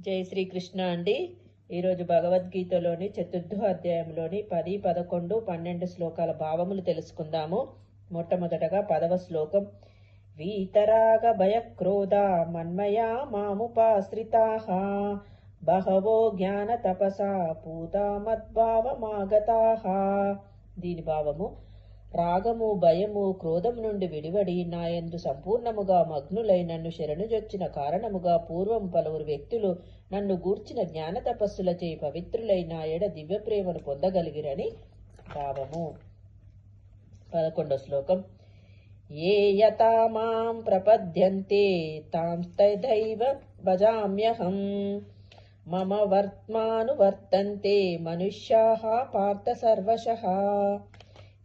జై శ్రీకృష్ణ అండి. ఈరోజు భగవద్గీతలోని చతుర్థ అధ్యాయంలోని పది పదకొండు పన్నెండు శ్లోకాల భావములు తెలుసుకుందాము. మొట్టమొదటగా పదవ శ్లోకం. వీతరాగ భయక్రోధ మన్మయా మాముపాశ్రితా బహవో జ్ఞాన తపసా పూతా మద్భావమాగతా. దీని భావము రాగము భయము క్రోధం నుండి విడివడి నాయందు సంపూర్ణముగా మగ్నులై నన్ను శరణుజొచ్చిన కారణముగా పూర్వం పలువురు వ్యక్తులు నన్ను గూర్చిన జ్ఞాన తపస్సులచే పవిత్రులై నా ఎడ దివ్య ప్రేమను పొందగలిగిరని భావము. పదకొండో శ్లోకం. ఏ యథా మాం ప్రపద్యంతే తాం తథైవ భజామ్యహం. మమ వర్త్మానువర్తంతే మనుష్యాః పార్థ సర్వశః.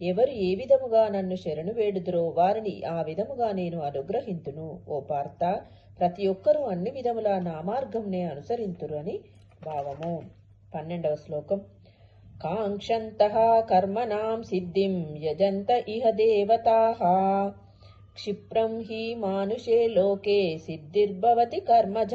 ఎవరు ఏ విధముగా నన్ను శరణు వేడుదురో వారిని ఆ విధముగా నేను అనుగ్రహింతును. ఓ పార్త ప్రతి ఒక్కరూ అన్ని విధముల నా మార్గంనే అనుసరింతురు అని భావము. పన్నెండవ శ్లోకం. కాంక్షంత కర్మణాం సిద్ధిం యజంత ఇహ దేవతా. క్షిప్రం హి మానుషే లోకే సిద్ధిర్భవతి కర్మజ.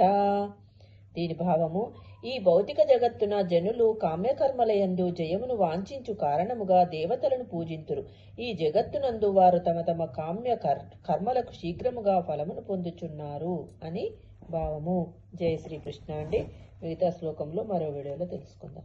దీని భావము ఈ భౌతిక జగత్తున జనులు కామ్యకర్మలయందు జయమును వాంఛించు కారణముగా దేవతలను పూజింతురు. ఈ జగత్తునందు వారు తమ తమ కామ్య కర్ కర్మలకు శీఘ్రముగా ఫలమును పొందుచున్నారు అని భావము. జయ శ్రీకృష్ణ అండి. మిగతా శ్లోకంలో మరో వీడియోలో తెలుసుకుందాం.